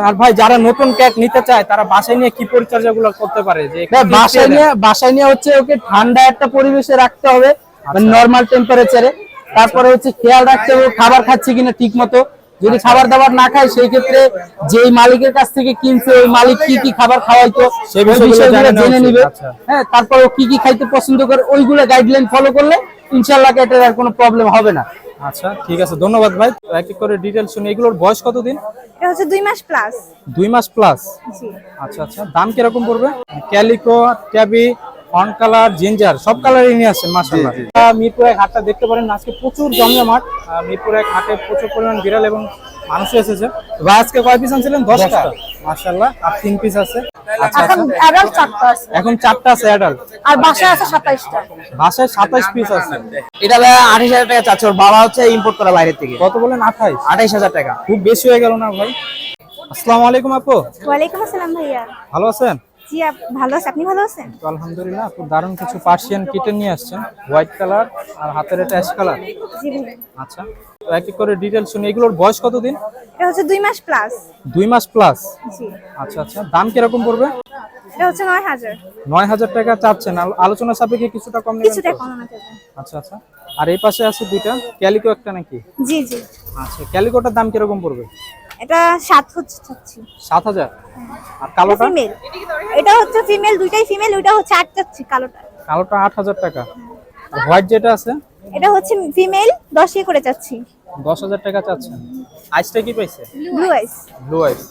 আর ভাই যারা নতুন ক্যাট নিতে চায় তারা বাসায় নিয়ে কি করতে পারে যে বাসায় নিয়ে বাসায় নিয়ে হচ্ছে ওকে ঠান্ডা একটা পরিবেশে রাখতে হবে মানে আচ্ছা। নর্মাল টেম্পারেচারে তারপরে হচ্ছে খেয়াল রাখতে হবে খাবার খাচ্ছে কিনা ঠিক মতো যদি আচ্ছা। খাবার দাবার না খায় সেই ক্ষেত্রে যেই মালিকের কাছ থেকে কিনছে ওই মালিক কি কি খাবার খাওয়াইতো সেই বিষয়গুলো বিষয়গুলো জেনে নিবে আচ্ছা। হ্যাঁ তারপর ও কি কি খাইতে পছন্দ করে ওইগুলো গাইডলাইন ফলো করলে ইনশাল্লাহ এটার আর কোনো প্রবলেম হবে না। আচ্ছা ঠিক আছে ধন্যবাদ ভাই। এক এক করে ডিটেল শুনি। এগুলোর বয়স কতদিন? এটা হচ্ছে দুই মাস প্লাস দুই মাস প্লাস জি। আচ্ছা আচ্ছা দাম কীরকম পড়বে? Calico tabby fawn colour ginger সব কালারই নিয়ে আসছেন মাসাল্লাহ মিরপুর এক হাটটা দেখতে পারেন আজকে প্রচুর জমজমাট মিরপুর এক হাটে প্রচুর পরিমাণ বিড়াল এবং মানুষ এসেছে। ভাই আজকে কয় পিস আনছিলেন? দশটা। মাসাল্লাহ আর তিন পিস আছে। এখন আচ্ছা। অ্যাডাল্ট চারটা আছে। এখন চারটা আছে অ্যাডাল্ট আর বাসায় আছে সাতাইশটা। বাসায় সাতাইশ পিস আছে। এটা ভাই আঠাশ হাজার টাকা চাচ্ছে। ওর বাবা হচ্ছে ইম্পোর্ট করা বাইরে থেকে। কত বলেন? আঠাইশ। আঠাইশ হাজার টাকা। খুব বেশি হয়ে গেল না ভাই? আসসালামু আলাইকুম আপু। ওয়ালাইকুম আসসালাম ভাইয়া। ভালো আছেন? জি ভালো আছে। আপনি ভালো আছেন? তো আলহামদুলিল্লাহ আপু দারুণ কিছু পার্সিয়ান কিটেন নিয়ে আসছেন। হোয়াইট কালার আর হাতের এটা অ্যাশ কালার জি আচ্ছা তো এক এক করে ডিটেল শুনি। এগুলোর বয়স কতদিন? এটা হচ্ছে দুই মাস প্লাস দুই মাস প্লাস জি। আচ্ছা আচ্ছা। দাম কীরকম পড়বে? এটা হচ্ছে নয় হাজার। টাকা চাচ্ছেন। আল- আলোচনা সাপেক্ষে কিছুটা কম নেবেন কিছুটা তো? কমানো যাবে আচ্ছা আচ্ছা। আর এই পাশে আছে দুইটা। ক্যালিকো একটা নাকি? জি জি। আচ্ছা ক্যালিকোটার দাম কীরকম পড়বে? এটা হচ্ছে চাচ্ছি। সাত হাজার? আর কালোটা? ফিমেল এটা হচ্ছে ফিমেল দুইটাই ফিমেল ওইটা হচ্ছে চাচ্ছি কালোটা। কালোটা টাকা। আর হোয়াইট যেটা আছে? এটা হচ্ছে ফিমেল করে চাচ্ছি। দশ হাজার টাকা চাচ্ছেন। আইসটা কি পাইছে? ব্লু আইস ব্লু আইস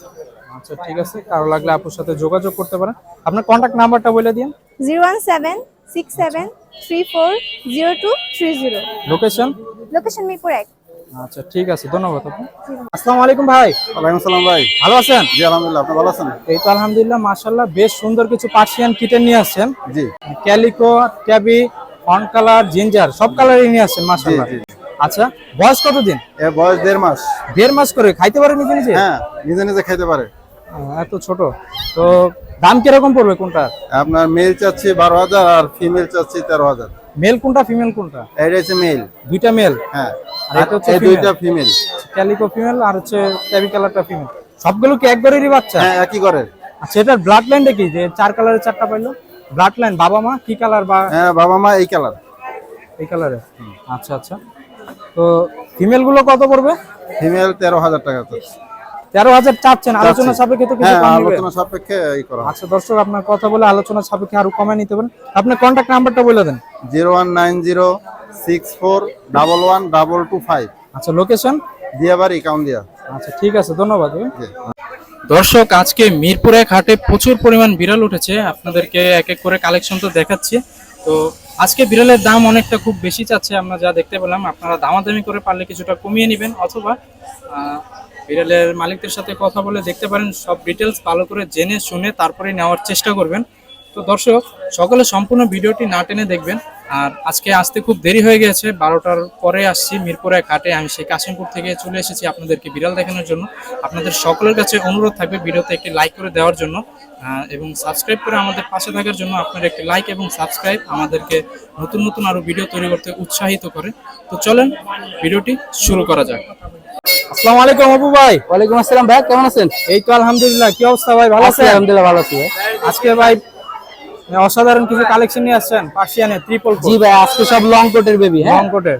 আচ্ছা ঠিক আছে। কারও লাগলে আপুর সাথে যোগাযোগ করতে পারেন। আপনার কন্ট্যাক্ট নাম্বারটা বলে দিন। Zero one seven six seven three four zero two three zero. Location location Mirpur এক। আচ্ছা ঠিক আছে ধন্যবাদ আপু। আসসালামু আলাইকুম ভাই। ওয়ালাইকুম আসসালাম ভাই। ভালো আছেন? জি আলহামদুলিল্লাহ আপনি ভালো আছেন? এই তো আলহামদুলিল্লাহ মাশাআল্লাহ বেশ সুন্দর কিছু পার্সিয়ান কিটেন নিয়ে আসছেন। জি। Calico tabby fawn colour ginger সব কালারই নিয়ে আসছেন মাশাআল্লাহ। আচ্ছা বয়স কতদিন? এ বয়স দেড় মাস। দেড় মাস করে খাইতে পারে নিজে নিজে? হ্যাঁ নিজে নিজে খেতে পারে। এত ছোট। তো দাম কীরকম পড়বে কোনটা? আপনার মেল চাচ্ছি বারো হাজার আর ফিমেল চাচ্ছি তেরো হাজার। মেল কোনটা ফিমেল কোনটা? এটা হচ্ছে মেল দুইটা মেল হ্যাঁ। আর এটা হচ্ছে দুইটা ফিমেল ক্যালিকো ফিমেল আর হচ্ছে ট্যাবি কালারটা ফিমেল সবগুলো কি একবারেরই বাচ্চা? হ্যাঁ একই করে আচ্ছা এটার ব্লাড লাইনটা কি? যে চার কালারের চারটা পাইলো? ব্লাড লাইন বাবা মা কি কালার বা হ্যাঁ বাবা মা এই কালার এই কালারের আচ্ছা আচ্ছা। তো ফিমেলগুলো কত পড়বে? ফিমেল তেরো হাজার টাকা তেরো হাজার চাচ্ছেন আলোচনা সাপেক্ষে তো কিছু হ্যাঁ আলোচনা সাপেক্ষে আচ্ছা দর্শক আপনার কথা বলে আলোচনা সাপেক্ষে আরও কমে নিতে পারেন। আপনার কন্ট্যাক্ট নাম্বারটা বলে দেন। Zero one nine zero six four double one double two five. আচ্ছা লোকেশন দিয়াবাড়ি কাউন্দিয়া। আচ্ছা ঠিক আছে ধন্যবাদ দর্শক আজকে মিরপুর ঘাটে প্রচুর পরিমাণ বিড়াল উঠেছে। আপনাদেরকে এক এক করে কালেকশন তো দেখাচ্ছি। তো আজকে বিড়ালের দাম অনেকটা খুব বেশি চাচ্ছে আমরা যা দেখতে পেলাম। আপনারা দামাদামি করে পারলে কিছুটা কমিয়ে নেবেন অথবা আহ, বিড়ালের মালিকদের সাথে কথা বলে দেখতে পারেন, সব ডিটেলস ভালো করে জেনে শুনে তারপরে নেওয়ার চেষ্টা করবেন। তো দর্শক, সকলে সম্পূর্ণ ভিডিওটি না টেনে দেখবেন। আর আজকে আসতে খুব দেরি হয়ে গেছে বারোটার পরে আসছি মিরপুর হাটে আমি সেই কাশিমপুর থেকে চলে এসেছি আপনাদেরকে বিড়াল দেখানোর জন্য। আপনাদের সকলের কাছে অনুরোধ থাকবে ভিডিওতে একটি লাইক করে দেওয়ার জন্য। এবং সাবস্ক্রাইব করে আমাদের পাশে থাকার জন্য আপনার একটি লাইক এবং সাবস্ক্রাইব আমাদেরকে নতুন নতুন আরও ভিডিও তৈরি করতে উৎসাহিত করে। তো চলেন ভিডিওটি শুরু করা যাক। আসসালামু আলাইকুম আবু ভাই। ওয়ালাইকুম আসসালাম ভাই কেমন আছেন? এই তো আলহামদুলিল্লাহ কি অবস্থা ভাই? ভালো আছি আছেন? আলহামদুলিল্লাহ ভালো আছি আজকে ভাই অসাধারণ কিছু কালেকশন নিয়ে আসছেন পার্সিয়ানে ট্রিপল জি ভাই আজকে সব লং কোটের বেবি হ্যাঁ? লং কোটের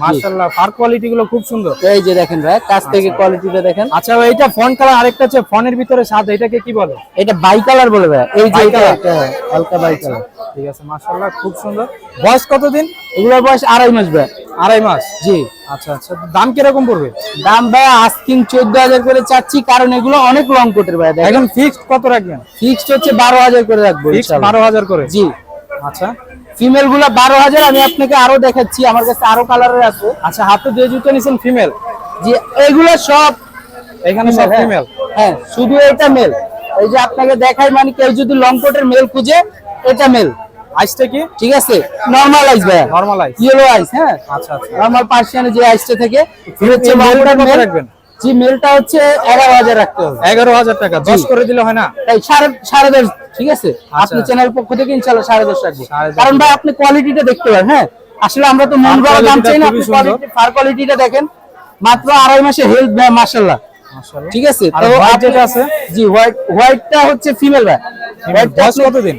মাশাআল্লাহ ফার কোয়ালিটি গুলো খুব সুন্দর। এই যে দেখেন ভাই কাছ থেকে কোয়ালিটিটা দেখেন। আচ্ছা ভাই এটা ফোন কালার আরেকটা আছে ফোনের ভিতরে সাদ এটাকে কি বলে? এটা বাই কালার বলে ভাই এই যে এটা। একটা হ্যাঁ, হালকা বাই কালার ঠিক আছে মাশাআল্লাহ খুব সুন্দর। বয়স কতদিন? এগুলোর বয়স আড়াই মাস ভাই। আড়াই মাস জি। আচ্ছা আচ্ছা দাম কীরকম পড়বে? দাম ভাই আস্কিং চোদ্দ হাজার করে চাচ্ছি কারণ এগুলো অনেক লং কোটের ভাই এখন ফিক্সড কত রাখবেন? ফিক্সড হচ্ছে বারো হাজার করে রাখব। বারো হাজার করে? জি। আচ্ছা। ফিমেলগুলো বারো হাজার আমি আপনাকে আরও দেখাচ্ছি আমার কাছে আরও কালারের আছে। আচ্ছা হাতে যে জুতো নিছেন ফিমেল যে এগুলো সব এখানে সব হ্যাঁ। ফিমেল হ্যাঁ শুধু এটা মেল এই যে আপনাকে দেখাই মানে কেউ যদি লং কোটের মেল খুঁজে এটা মেল আইসটা কি? ঠিক আছে। নর্মাল আইস ভাই নরমাল আইস ইয়েলো আইস হ্যাঁ? আচ্ছা আচ্ছা। নর্মাল পার্সিয়ানে যে আইসটা থেকে হচ্ছে কত রাখবেন? জি মেলটা হচ্ছে এগারো হাজার রাখতে হবে। এগারো হাজার টাকা। দশ করে দিলে হয় না? তাই সাড়ে সাড়ে দশ ঠিক আছে? আপনি আচ্ছা। চ্যানেল পক্ষ থেকে ইনশাল্লাহ সাড়ে দশ রাখব। কারণ ভাই আপনি কোয়ালিটিটা দেখতে পারেন হ্যাঁ? আসলে আমরা তো মন গড়া দাম চাই না আপনি ফার কোয়ালিটিটা দেখেন। মাত্র আড়াই মাসে হেলথ ভাই মাশাআল্লাহ। ঠিক আছে? তো আছে? জি হোয়াইট হোয়াইটটা হচ্ছে ফিমেল ভাই। হোয়াইটটা কতদিন?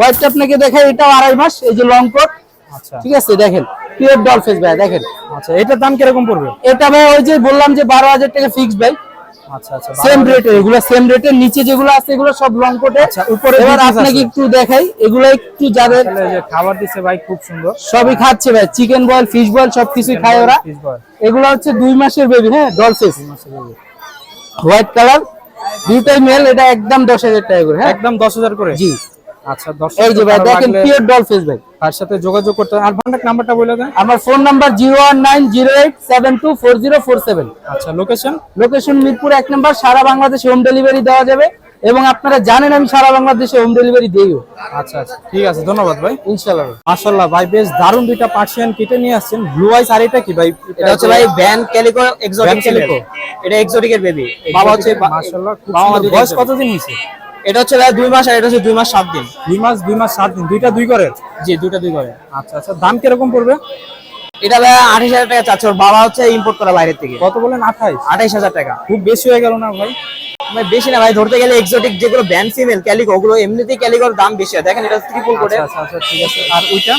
হোয়াইটটা আপনাকে দেখাই এটাও আড়াই মাস এই যে লং কোট আচ্ছা। ঠিক আছে দেখেন পিওর ডলফেস ভাই দেখেন। আচ্ছা এটার দাম কীরকম পড়বে? এটা ভাই ওই যে বললাম যে বারো হাজার টাকা ফিক্স ভাই। আচ্ছা আচ্ছা সেম বারো এগুলো সেম নিচে যেগুলো আছে এগুলো সব লং কোটে আচ্ছা, উপরে এবার আপনাকে একটু দেখাই এগুলো একটু যাদের খাবার দিছে ভাই খুব সুন্দর। সবই খাচ্ছে ভাই চিকেন বয়েল ফিশ বয়েল সবকিছুই খায় ওরা। এগুলো হচ্ছে দুই মাসের বেবি হ্যাঁ ডলফিস হোয়াইট কালার দুইটাই মেল এটা একদম দশ হাজার টাকা করে হ্যাঁ। একদম দশ হাজার করে? জি। আচ্ছা এই যে ভাই দেখেন পিওর ডলফিস ভাই। তার সাথে যোগাযোগ করতে আর কন্ট্যাক্ট নাম্বারটা বলে দেন। আমার phone number zero one nine zero eight seven two four zero four seven আচ্ছা লোকেশন লোকেশন মিরপুর এক নাম্বার সারা বাংলাদেশে হোম ডেলিভারি দেওয়া যাবে। এবং আপনারা জানেন আমি সারা বাংলাদেশে হোম ডেলিভারি দিইও। আচ্ছা আচ্ছা ঠিক আছে ধন্যবাদ ভাই। ইনশাল্লাহ মাশাআল্লাহ ভাই বেশ দারুণ দুইটা পার্সিয়ান কেটে নিয়ে আসছেন। ব্লু আর এটা কি ভাই? এটা হচ্ছে ভাই ব্যান ক্যালিকো এক্সোটিক ক্যালিকো এটা এক্সোটিকের বেবি বাবা হচ্ছে মাশাআল্লাহ খুব বাবা। বয়স। কতদিন হয়েছে? এটা হচ্ছে ভাই দুই মাস আর এটা হচ্ছে দুই মাস সাত দিন। দুই মাস দুই মাস সাত দিন। দুইটা দুই করে? জি দুইটা দুই করে। আচ্ছা আচ্ছা। দাম কীরকম পড়বে? এটা ভাই আঠাশ হাজার টাকা চাচ্ছে। বাবা হচ্ছে ইম্পোর্ট করা বাইরে থেকে। কত বলেন? আঠাইশ আঠাইশ হাজার টাকা। খুব বেশি হয়ে গেল না ভাই? ভাই বেশি না ভাই ধরতে গেলে এক্সোটিক যেগুলো ব্যান ফিমেল ক্যালিকো ওগুলো এমনিতেই ক্যালিকোর দাম বেশি হয়। দেখেন এটা ট্রিপল কোটে আচ্ছা আচ্ছা আচ্ছা ঠিক আছে। আর ওইটা?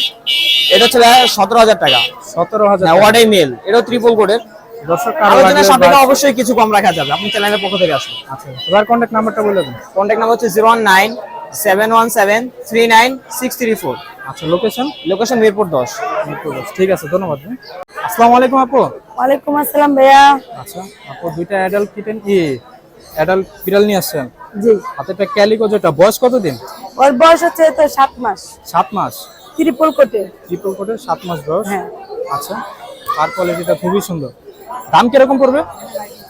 এটা হচ্ছে সতেরো হাজার টাকা। সতেরো হাজার ওয়াটাই মেল এটাও ট্রিপল কোটের দর্শক আলোচনা সাপেক্ষে অবশ্যই কিছু কম রাখা যাবে। আপনি চ্যানেলের পক্ষ থেকে আসুন। আচ্ছা এবার কন্ট্যাক্ট নাম্বারটা বলে দিন। কন্ট্যাক্ট নাম্বার হচ্ছে zero one nine seven one seven three nine six three four. আচ্ছা লোকেশন লোকেশন মিরপুর দশ। ঠিক আছে ধন্যবাদ ভাই। আসসালামু আলাইকুম আপু। ওয়ালাইকুম আসসালাম ভাইয়া। আচ্ছা আপু দুইটা অ্যাডাল্ট কিটেন অ্যাডাল্ট বিড়াল নিয়ে আসছেন। জি। হাতেটা ক্যালিকো যেটা বয়স কতদিন? ওর বয়স হচ্ছে তো সাত মাস। সাত মাস। ত্রিপল কোটে। ট্রিপল কোটের সাত মাস বয়স। হ্যাঁ। আচ্ছা আর কোয়ালিটিটা খুবই সুন্দর। দাম কীরকম পড়বে?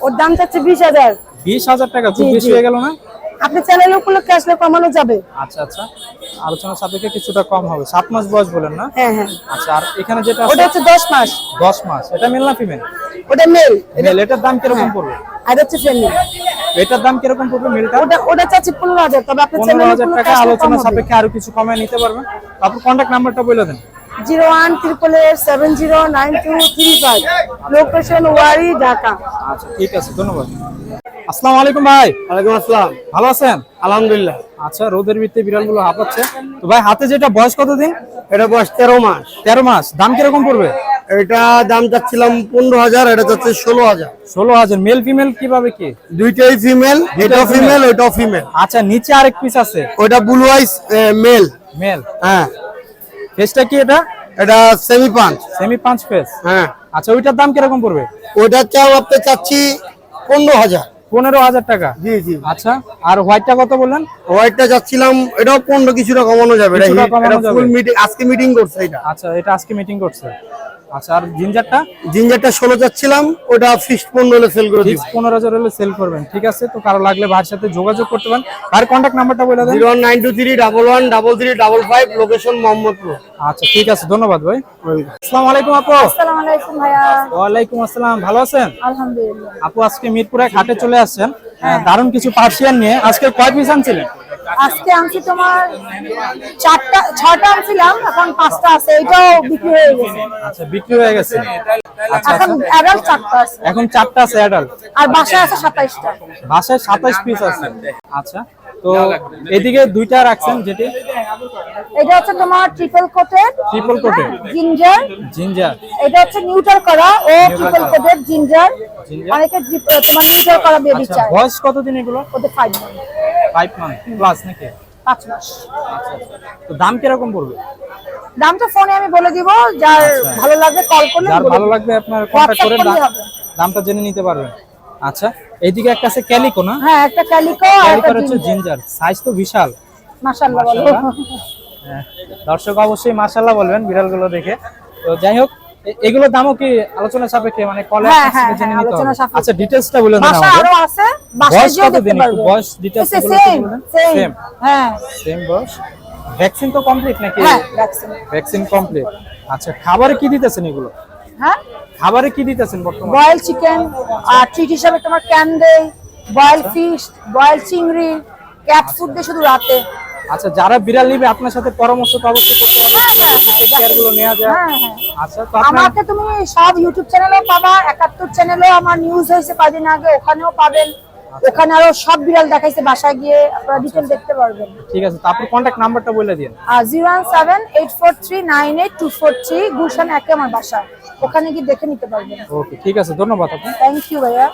ওর দাম চাচ্ছে বিশ হাজার। বিশ হাজার টাকা খুব বেশি হয়ে গেল না? আপনি চ্যানেল উপলক্ষে আসলে কমানো যাবে। আচ্ছা আচ্ছা। আলোচনা সাপেক্ষে কিছুটা কম হবে। সাত মাস বয়স বলেন না? হ্যাঁ হ্যাঁ। আচ্ছা আর এখানে যেটা ওটা হচ্ছে দশ মাস। দশ মাস। এটা মেল না ফিমেল ওটা মেল মেল এটার দাম কীরকম পড়বে? আর হচ্ছে ফেমিল এটার দাম কীরকম পড়বে মেলটা ওটা ওটা চাচ্ছে পনেরো হাজার তবে আপনি পনেরো চ্যানেল হাজার টাকা আলোচনা সাপেক্ষে আরও কিছু কমে নিতে পারবেন। তারপর কন্ট্যাক্ট নাম্বারটা বলে দেন। Zero one triple eight seven zero nine two three five location Wari Dhaka আচ্ছা ঠিক আছে ধন্যবাদ। আসসালামু আলাইকুম ভাই। ওয়ালাইকুম আসসালাম। ভালো আছেন? আলহামদুলিল্লাহ। আচ্ছা রোদের ভিত্তি বিড়ালগুলো হাঁপাচ্ছে। তো ভাই হাতে যেটা বয়স কতদিন? এটা বয়স তেরো মাস। তেরো মাস। দাম কীরকম পড়বে? এটা দাম চাচ্ছিলাম পনেরো হাজার এটা চাচ্ছে ষোলো হাজার। ষোলো হাজার। মেল ফিমেল কীভাবে কি? দুইটাই ফিমেল এটাও female। ফিমেল ওইটাও ফিমেল আচ্ছা নিচে আরেক পিস আছে। ওইটা ব্লু আইস মেল মেল হ্যাঁ। ফেসটা কি এটা? এটা সেমি পাঁচ সেমি পাঁচ ফেস হ্যাঁ। আচ্ছা ওইটার দাম কীরকম পড়বে? ওইটার চাও আপনি চাচ্ছি পনেরো হাজার। পনেরো হাজার টাকা। জি জি। আচ্ছা আর হোয়াইটটা কত বললেন? হোয়াইটটা যাচ্ছিলাম এটাও পনেরো কিছুটা কমানো যাবে। আজকে মিটিং করছে এটা। আচ্ছা এটা আজকে মিটিং করছে। আচ্ছা আর জিঞ্জারটা? জিঞ্জারটা ষোলো যাচ্ছিলাম ওটা ফিক্সড পনেরো হলে সেল করে দিব। পনেরো হাজার হলে সেল করবেন ঠিক আছে? তো কারও লাগলে ভাইয়ের সাথে যোগাযোগ করতে পারেন। আর কন্ট্যাক্ট নাম্বারটা বলে দেন। Zero nine two three double one double three double five location Mohammadpur. আচ্ছা ঠিক আছে ধন্যবাদ ভাই। আসসালামু আলাইকুম আপু। আসসালামু আলাইকুম ভাইয়া। ওয়ালাইকুম আসসালাম ভালো আছেন? আলহামদুলিল্লাহ। আপু আজকে মিরপুরে ঘাটে চলে আসছেন। আহ, দারুণ কিছু পার্সিয়ান নিয়ে। আজকে কয় পিস আনছিলেন? আজকে আনছি তোমার চারটা ছটা আনছিলাম এখন পাঁচটা আছে এটাও বিক্রি হয়ে গেছে। আচ্ছা বিক্রি হয়ে গেছে। আচ্ছা এখন আচ্ছা। অ্যাডাল্ট চারটা আছে। এখন চারটা আছে অ্যাডাল্ট আর বাসায় আছে সাতাইশটা। বাসায় সাতাশ পিস আছে। আচ্ছা। তো এদিকে দুইটা রাখছেন যেটি? এটা হচ্ছে তোমার triple coated triple coat ginger ginger এটা হচ্ছে নিউটার করা ও ট্রিপল কোটেড জিঞ্জার অনেকে তোমার নিউটার করা বেবি আচ্ছা চায়। বয়স কতদিন এগুলো? ওদের five month five month plus নাকি? পাঁচ মাস। তো দাম কীরকম পড়বে? দামটা ফোনে আমি বলে দিব যার ভালো লাগবে কল করলে যার ভালো লাগবে আপনার WhatsApp করে। দামটা জেনে নিতে পারবেন। আচ্ছা এইদিকে একটা আছে ক্যালিকো না? হ্যাঁ একটা ক্যালিকো আর একটা হচ্ছে জিঞ্জার। সাইজ তো বিশাল। মাশাআল্লাহ বলো। হ্যাঁ, দর্শক অবশ্যই মাশাল্লাহ বলবেন বিড়ালগুলো দেখে। তো যাই হোক এ- এগুলোর দামও কি আলোচনা সাপেক্ষে মানে কলে হ্যাঁ, হ্যাঁ, জেনে নিতে হবে। আচ্ছা ডিটেইলসটা বলে বাসা আমাদের। আরও আছে বয়স কত দিন বয়স ডিটেইলসগুলো সেম হ্যাঁ। সেম বয়স? ভ্যাকসিন তো কমপ্লিট নাকি? হ্যাঁ ভ্যাকসিন ভ্যাকসিন কমপ্লিট আচ্ছা খাবারে কি দিতেছেন এগুলো? হ্যাঁ? খাবারে কি দিতেছেন বর্তমানে? বয়েল চিকেন আর ট্রিট হিসাবে তোমার ক্যান দেই বয়েল ফিশ বয়েল চিংড়ি ক্যাট ফুড দিয়ে শুধু রাতে। আচ্ছা যারা বিড়াল নিবে আপনার সাথে পরামর্শ তো অবশ্যই করতে নেওয়া যায় হ্যাঁ হ্যাঁ। আচ্ছা আমাকে তুমি সব ইউটিউব চ্যানেলেও পাবা একাত্তর চ্যানেলে আমার নিউজ হয়েছে কদিন আগে ওখানেও পাবেন। ওখানে আরও সব বিড়াল দেখাইছে বাসায় গিয়ে আপনারা ডিটেল দেখতে পারবেন। ঠিক আছে তারপর কন্ট্যাক্ট নাম্বারটা বলে দিন। আর zero one seven eight four three nine eight two four three Gulshan একে আমার বাসা ওখানে গিয়ে দেখে নিতে পারবেন। ওকে ঠিক আছে ধন্যবাদ আপনি থ্যাংক ইউ ভাইয়া।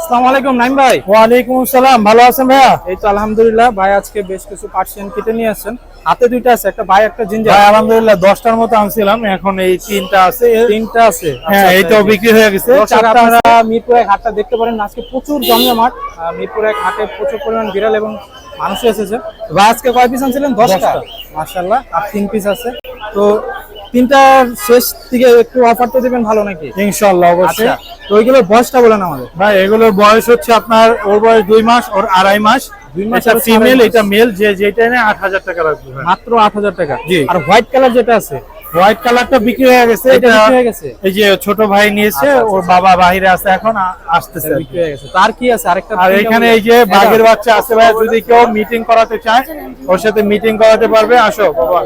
আসসালামু আলাইকুম নাইম ভাই। ওয়ালাইকুম আসসালাম ভালো আছেন ভাইয়া? এই তো আলহামদুলিল্লাহ ভাই আজকে বেশ কিছু পার্সিয়ান কেটে নিয়ে আসছেন। হাতে দুইটা আছে একটা ভাই একটা জিঞ্জার। ভাই আলহামদুলিল্লাহ দশটার মতো আনছিলাম এখন এই তিনটা আছে। তিনটা আছে। হ্যাঁ আচ্ছা, এইটাও বিক্রি হয়ে গেছে। আপনারা মিরপুর এক হাটটা দেখতে পারেন। আজকে প্রচুর জমজমাট মিরপুর এক হাটে প্রচুর পরিমাণ বিড়াল এবং মানুষ এসেছে। ভাই আজকে কয় পিস আনছিলেন? দশটা। মার্শাল্লাহ আর তিন পিস আছে। তো তিনটার শেষ থেকে একটু অফার তো দেবেন ভালো নাকি? ইনশাল্লাহ আচ্ছা অবশ্যই তো ওইগুলোর বয়সটা বলেন আমাদের। ভাই এগুলোর বয়স হচ্ছে আপনার ওর বয়স দুই মাস ওর আড়াই মাস। দুই মাস এটা আর ফিমেল এটা মেল যে যেটা আট হাজার টাকা মাত্র আট হাজার টাকা। আর হোয়াইট কালার যেটা আছে? হোয়াইট কালারটা বিক্রি হয়ে গেছে। এটা এটা বিক্রি হয়ে গেছে? এই যে ছোট ভাই নিয়েছে আচ্ছা, আচ্ছা, ওর বাবা বাইরে আছে এখন আসতেছে আর কি। বিক্রি হয়ে গেছে। তো আর কি আছে? আরেকটা আর এখানে এই যে বাঘের বাচ্চা আছে ভাই যদি কেউ মিটিং করাতে চায় ওর সাথে মিটিং করাতে পারবে। আসো বাবা।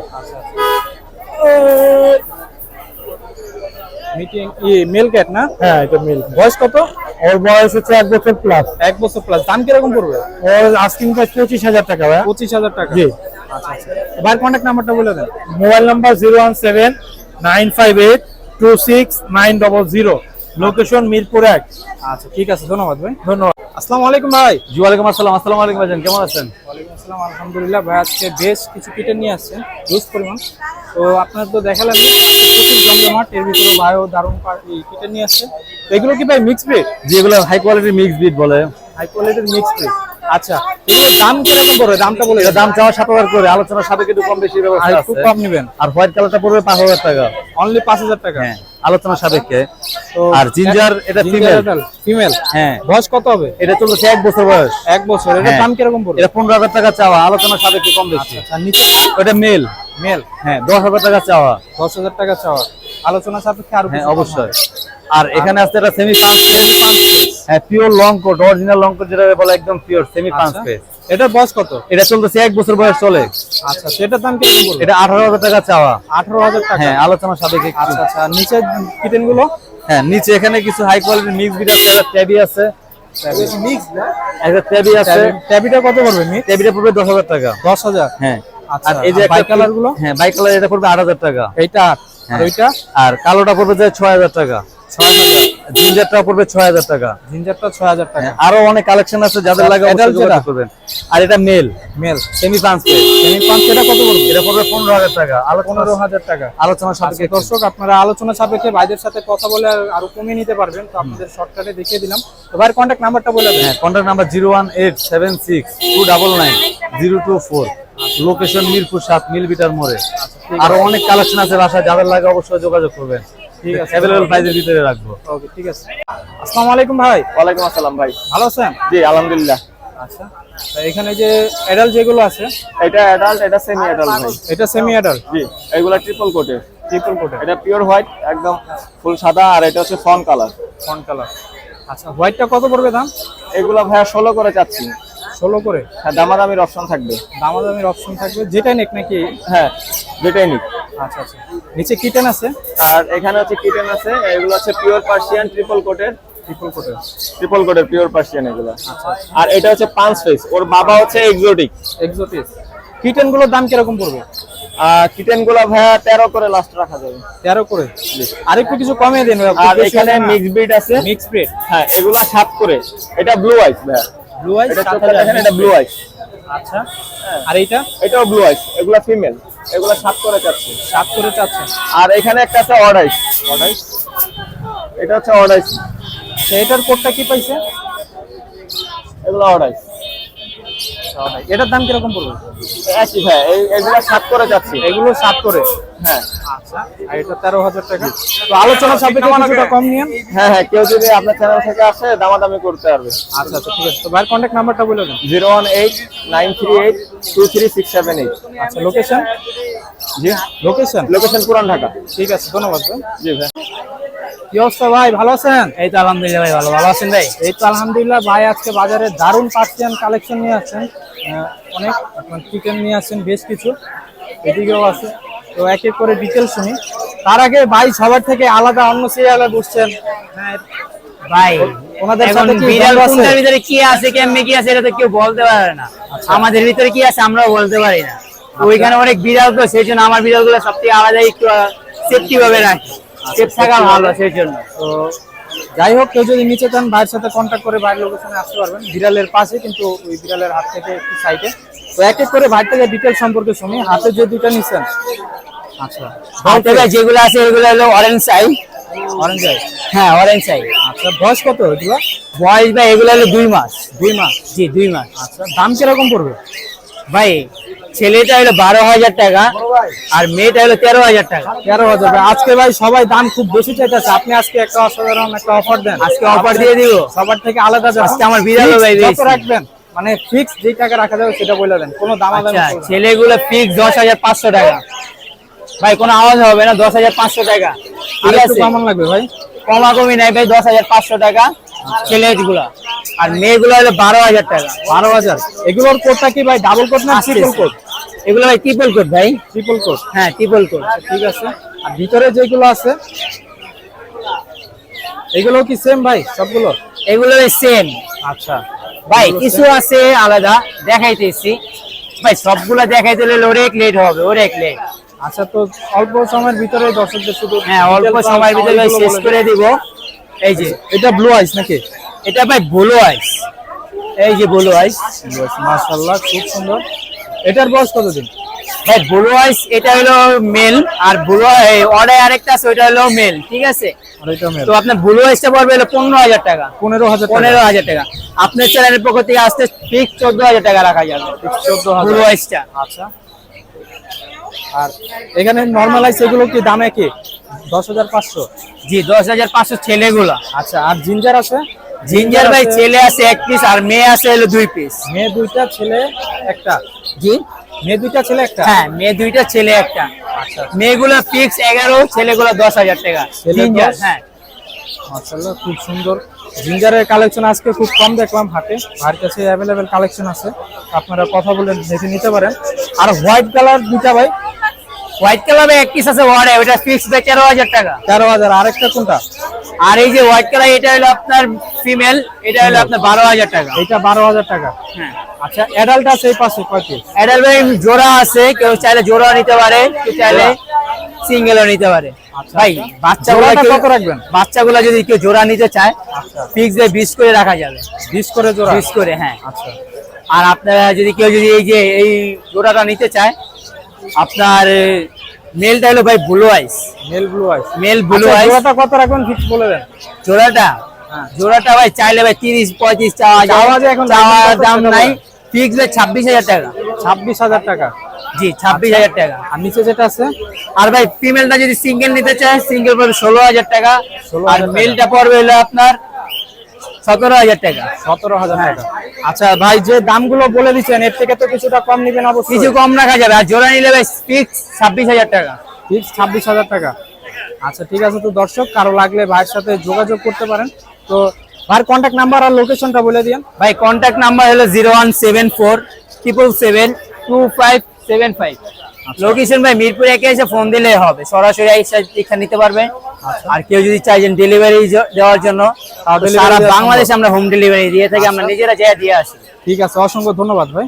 মিটিং ই মেল ক্যাট না? হ্যাঁ এটা মিল বয়স কত? ওর বয়স হচ্ছে এক বছর প্লাস এক বছর প্লাস দাম কীরকম পড়বে? ওর আস্কিং প্রাইস পঁচিশ হাজার টাকা ভাই পঁচিশ হাজার টাকা। জি। আচ্ছা আচ্ছা। কন্ট্যাক্ট নাম্বারটা বলে দেন। Mobile number zero one seven nine five eight two six nine double zero. Location Mirpur এক। আচ্ছা ঠিক আছে। ধন্যবাদ ভাই। ধন্যবাদ। আসসালামু আলাইকুম ভাই। জি ওয়ালাইকুম আসসালাম। আসসালামু আলাইকুম ভাইজান কেমন আছেন? ওয়ালাইকুম আসসালাম আলহামদুলিল্লাহ। ভাই আজকে বেশ কিছু কিটে নিয়ে আসছেন হিউজ পরিমাণ। তো আপনার তো দেখালেন প্রচুর জমজমাট এর ভিতরে ভাইও দারুণ কিটে নিয়ে আসছে। তো এগুলো কি ভাই মিক্স ব্রিড যেগুলো হাই কোয়ালিটির মিক্স বিট বলে। হাই কোয়ালিটির মিক্স ব্রিড আচ্ছা দাম কীরকম পড়বে? দামটা বলে দাম চাওয়া সাত হাজার করে আলোচনার সাথে একটু কম বেশি ব্যবস্থা আছে। কম নেবেন। আর হোয়াইট কালারটা পড়বে পাঁচ হাজার টাকা। অনলি পাঁচ হাজার টাকা? হ্যাঁ আলোচনা সাপেক্ষে। তো আর জিঞ্জার এটা ফিমেল ফিমেল হ্যাঁ। বয়স কত হবে? এটা চলছে এক বছর বয়স। এক বছর এটার হ্যাঁ। দাম কীরকম পড়বে? এটা পনেরো হাজার টাকা চাওয়া আলোচনা সাপেক্ষে কম বেশি। আর নিচে? ওটা মেল মেল হ্যাঁ দশ হাজার টাকা চাওয়া। দশ হাজার টাকা চাওয়া। আলোচনা সাপেক্ষে আরও হ্যাঁ অবশ্যই। আর এখানে আছে এটা সেমি পাঁচ হ্যাঁ pure long coat original long coat যেটা বলে একদম পিওর সেমি পাঁচ। পেজ এটার বয়স কত? এটা চলতেছে এক বছর বয়স চলে। আচ্ছা সেটার দাম কীরকম পড়বে এটা আঠারো হাজার টাকা চাওয়া। আঠারো হাজার টাকা। হ্যাঁ আলোচনা সাপেক্ষে। আচ্ছা আচ্ছা নিচে কিটেনগুলো হ্যাঁ নিচে এখানে কিছু হাই কোয়ালিটির মিক্স বিট আছে একটা ট্যাবি আছে। একটা ট্যাবি আছে। ট্যাবিটা কত পড়বে মি ট্যাবিটা পড়বে দশ হাজার টাকা। দশ হাজার? হ্যাঁ। আচ্ছা, আর এই যে বাই কালারগুলো? হ্যাঁ বাই কালার এটা পড়বে 8000 টাকা। এইটা আর হ্যাঁ। ওইটা? আর কালোটা পড়বে যে 6000 টাকা। জিঞ্জারটা পড়বে 6000 টাকা। জিঞ্জারটা 6000 টাকা। হ্যাঁ, আরও অনেক কালেকশন আছে যাদের আচ্ছা, লাগে অবশ্যই করবেন। আর এটা মেল মেল সেমি পাঁচ সেমি পাঁচ এটা কত পড়বে? এটা পড়বে 15000 টাকা। আর 15000 টাকা। আলোচনা সাপেক্ষে আচ্ছা, দর্শক আপনারা আলোচনা সাপেক্ষে ভাইদের সাথে কথা বলে আরও কমিয়ে নিতে পারবেন। তো আপনাদের শর্টকাটে দেখিয়ে দিলাম। তো ভাইয়ের কন্টাক্ট নাম্বারটা বলে দেন। হ্যাঁ কন্টাক্ট নাম্বার 01876299024 লোকেশন মিরপুর সাত মিলবিটার মোড়ে। আরও অনেক কালেকশন আছে বাসায় যাদের লাগে অবশ্যই যোগাযোগ করবেন। ঠিক আছে। ভিতরে রাখব। ওকে ঠিক আছে। আসসালামু আলাইকুম ভাই। ওয়ালাইকুম আসসালাম ভাই। ভালো আছেন? জি আলহামদুলিল্লাহ। আচ্ছা। এখানে যে অ্যাডাল্ট যেগুলো আছে? এটা অ্যাডাল্ট এটা সেমি অ্যাডাল্ট ভাই। এটা সেমি অ্যাডাল্ট জি এগুলা ট্রিপল কোটের ট্রিপল কোটে এটা পিওর হোয়াইট একদম ফুল সাদা আর এটা হচ্ছে ফন কালার ফন কালার আচ্ছা হোয়াইটটা কত পড়বে দাম? এগুলা ভাইয়া ষোলো করে চাচ্ছি। ষোলো করে? হ্যাঁ দামাদামির অপশন থাকবে। দামাদামির অপশন থাকবে। যেটাই নিক নাকি? হ্যাঁ যেটাই নিক। আচ্ছা আচ্ছা। নিচে কিটেন আছে? আর এখানে হচ্ছে কিটেন আছে এগুলো হচ্ছে পিওর পার্সিয়ান ট্রিপল কোটের ট্রিপল কোটে ট্রিপল কোটের পিওর পার্সিয়ান এগুলো। আর এটা হচ্ছে পাঁচ ফেস ওর বাবা হচ্ছে এক্সোটিক কিটেনগুলোর দাম কীরকম পড়বে? কিটেনগুলা ভাইয়া তেরো করে লাস্ট রাখা যাবে। তেরো করে? আর একটু কিছু কমিয়ে দিন আর এখানে মিক্স ব্রিড আছে। মিক্স ব্রেড হ্যাঁ এগুলা সাত করে। এটা ব্লু আইস ভাইয়া। ব্লু আইস দেখেন এটা ব্লু আইস আচ্ছা আর এইটা? এটাও ব্লু আইস এগুলা ফিমেল এগুলা সাত করে চাচ্ছে। সাত করে চাচ্ছেন আর এখানে একটা আছে অড আইস অড আইস এটা হচ্ছে অড আইস সেইটার কোডটা কি পাইছে? এগুলো অড আইস এটার দাম কীরকম পড়বে? একই ভাই এই এগুলা সাত করে যাচ্ছি। এগুলো সাত করে? হ্যাঁ। আচ্ছা আর এটা তেরো হাজার টাকা। তো আলোচনা সাপেক্ষে কিছুটা কম নিয়েন। হ্যাঁ হ্যাঁ কেউ যদি আপনার চ্যানেল থেকে আসে দামাদামি করতে পারবে। আচ্ছা আচ্ছা ঠিক আছে। তো ভাইয়ের কন্ট্যাক্ট নাম্বারটা বলে দেন। Zero one eight nine three eight two three six seven eight. আচ্ছা লোকেশন জি। Location location Puran Dhaka. ঠিক আছে ধন্যবাদ জি ভাই। কি অবস্থা ভাই ভালো আছেন? এই তো আলহামদুলিল্লাহ ভাই ভালো। ভালো আছেন ভাই? এই তো আলহামদুলিল্লাহ ভাই আজকে বাজারে দারুণ পার্সিয়ান কালেকশন নিয়ে আসছেন। অনেক চিকেন নিয়ে আসছেন বেশ কিছু। এদিকেও আছে। তো এক এক করে ডিটেল শুনি। তার আগে ভাই সবার থেকে আলাদা অন্য সিরিয়ালে বসছেন। ভাই ওনাদের এখন সাথে বিড়াল কোনটার ভিতরে কি আছে কেমনে কি আছে এটা তো কেউ বলতে পারে না। আমাদের ভিতরে কি আছে আমরাও বলতে পারি না। তো ওইখানে অনেক বিড়াল তো সেই জন্য আমার বিড়ালগুলো সব থেকে আলাদা একটু সেফটি ভাবে রাখি। সেফ থাকা ভালো সেই জন্য। তো যাই হোক কেউ যদি নিচে চান ভাইয়ের সাথে কন্ট্যাক্ট করে ভাইয়ের লোকেশনে আসতে পারবেন। বিড়ালের পাশে কিন্তু ওই বিড়ালের হাত থেকে একটু সাইডে তো এক এক করে ভাইয়ের থেকে ডিটেল সম্পর্কে শুনি। হাতে যে দুটো নিছেন। আচ্ছা হাতে যেগুলো আছে এগুলো হলো অরেঞ্জ সাই অরেঞ্জ আই হ্যাঁ অরেঞ্জ সাই আচ্ছা বয়স কত এগুলো? বয়স ভাই এগুলো হলো দুই মাস। দুই মাস? জি দুই মাস। আচ্ছা দাম কীরকম পড়বে? ভাই ছেলেটা হলো বারো হাজার টাকা আর মেয়েটা হলো তেরো হাজার টাকা। তেরো হাজার টাকা। আজকে ভাই সবাই দাম খুব বেশি চাইতেছে। আপনি আজকে একটা অসাধারণ একটা অফার দেন। আজকে offer দিয়ে দিব। সবার থেকে আলাদা আজকে আমার বিড়ালও ভাই। রাখবেন মানে ফিক্স যে টাকা রাখা যাবে সেটা বলে দেন। কোনো দাম আলাদা আচ্ছা ছেলেগুলো ফিক্স দশ হাজার পাঁচশো টাকা। ভাই কোনো আওয়াজ হবে না? দশ হাজার পাঁচশো টাকা। ঠিক আছে। কেমন লাগবে ভাই? কমাকমি নাই ভাই দশ হাজার পাঁচশো টাকা। ছেলেগুলো। আর মেয়েগুলো হলো বারো হাজার টাকা। বারো হাজার। এগুলোর কোডটা কি ভাই ডাবল কোড না ট্রিপল কোড? এগুলো ভাই ট্রিপল কোট ভাই। Triple code. হ্যাঁ ট্রিপল কোট ঠিক আছে। আর ভিতরে যেগুলো আছে এগুলো কি সেম ভাই সবগুলো? এগুলো সেম আচ্ছা। ভাই কিছু আছে আলাদা দেখাইতেছি। ভাই সবগুলা দেখাইতে হলে অনেক লেট হবে অনেক লেট আচ্ছা তো অল্প সময়ের ভিতরে দর্শকদের শুধু হ্যাঁ অল্প সময়ের ভিতরে শেষ করে। দিব। এই যে এটা ব্লু আইস নাকি? এটা ভাই ব্লু আইস এই যে ব্লু আইস মাশাআল্লাহ খুব সুন্দর। এটার বয়স কতদিন? ভাই ব্লু আইস এটা হলো মেল আর ব্লু অর্ডার আরেকটা আছে ওইটা হলো মেল ঠিক আছে? তো আপনার ব্লু আইসটা পড়বে হলো পনেরো হাজার টাকা। পনেরো হাজার পনেরো হাজার টাকা। আপনার চ্যানেলের পক্ষ থেকে আসতে ফিক্স চোদ্দ হাজার টাকা রাখা যাবে। চোদ্দ ব্লু হাজার আইসটা আচ্ছা। আর এখানে নর্মাল আইস এগুলো কি দামে কি দশ হাজার পাঁচশো? জি দশ হাজার পাঁচশো ছেলেগুলা। আচ্ছা আর জিঞ্জার আছে? জিঞ্জার ভাই ছেলে আছে এক পিস আর মেয়ে আছে হলো দুই পিস মেয়ে দুইটা ছেলে একটা। জি। মেয়ে দুইটা ছেলে একটা? হ্যাঁ মেয়ে দুইটা ছেলে একটা। আচ্ছা। মেয়েগুলো ফিক্স এগারো ছেলেগুলো দশ হাজার টাকা। জিঞ্জার হ্যাঁ। মাশাআল্লাহ খুব সুন্দর। জিঞ্জারের কালেকশন আজকে খুব কম দেখলাম হাটে। ভাইয়ের কাছে অ্যাভেলেবেল কালেকশন আছে। আপনারা কথা বলে দেখে নিতে পারেন। আর হোয়াইট কালার দুইটা ভাই হোয়াইট কালারে এক পিস আছে ওয়ারে ওটা ফিক্স ভাই তেরো হাজার টাকা। তেরো হাজার আরেকটা কোনটা? আর এই যে হোয়াইট কালার এটা হলো আপনার ফিমেল এটা হলো আপনার বারো হাজার টাকা। এইটা বারো হাজার টাকা। হ্যাঁ। আচ্ছা অ্যাডাল্ট আছে এই পাশে কয় পিস অ্যাডাল ভাই জোড়া আছে কেউ চাইলে জোড়া নিতে পারে কেউ চাইলে সিঙ্গেলও নিতে পারে। আচ্ছা, ভাই আচ্ছা। বাচ্চাগুলো কত রাখবেন? বাচ্চাগুলো যদি কেউ জোড়া নিতে চায় আচ্ছা। ফিক্স দিয়ে বিশ করে রাখা যাবে। বিশ করে জোড়া? বিশ করে হ্যাঁ। আচ্ছা। আর আপনারা যদি কেউ যদি এই যে এই জোড়াটা নিতে চায় আপনার মেলটা হলো ভাই blue ice mail blue ice mail blue আচ্ছা, আইস জোড়াটা কত রাখবেন ফিক্স বলে দেন। জোড়াটা? হ্যাঁ। জোড়াটা ভাই চাইলে ভাই তিরিশ পঁয়ত্রিশ চাওয়া চাওয়া যায় এখন চাওয়ার দাম দাম নাই। ফিক্স ভাই ছাব্বিশ হাজার টাকা। ছাব্বিশ হাজার টাকা। জি ছাব্বিশ হাজার টাকা। আর নিচে যেটা আছে? আর ভাই ফিমেলটা যদি সিঙ্গেল নিতে চায় সিঙ্গেল পড়বে ষোলো হাজার টাকা। 16,000 আর মেলটা পড়বে হলো আপনার সতেরো হাজার টাকা। সতেরো হাজার হ্যাঁ। টাকা আচ্ছা ভাই যে দামগুলো বলে দিচ্ছেন এর থেকে তো কিছুটা কম নিবেন অবশ্যই। কিছু কম রাখা যাবে। আর জোড়া নিলে ভাই ফিক্স ছাব্বিশ হাজার টাকা। ফিক্স ছাব্বিশ হাজার টাকা। আচ্ছা ঠিক আছে তো দর্শক কারও লাগলে ভাইয়ের সাথে যোগাযোগ করতে পারেন। তো ভাইয়ের কন্ট্যাক্ট নাম্বার আর লোকেশনটা বলে দিন ভাই কন্ট্যাক্ট নাম্বার হলো zero one seven four triple seven two five seven five location ভাই মিরপুর একে এসে ফোন দিলে হবে। সরাসরি এসে এখানে নিতে পারবে। আর কেউ যদি চাইছেন ডেলিভারি দেওয়ার জন্য সারা বাংলাদেশে আমরা হোম ডেলিভারি দিয়ে থাকি আমরা নিজেরা যেয়ে দিয়ে আসি। ঠিক আছে অসংখ্য ধন্যবাদ ভাই।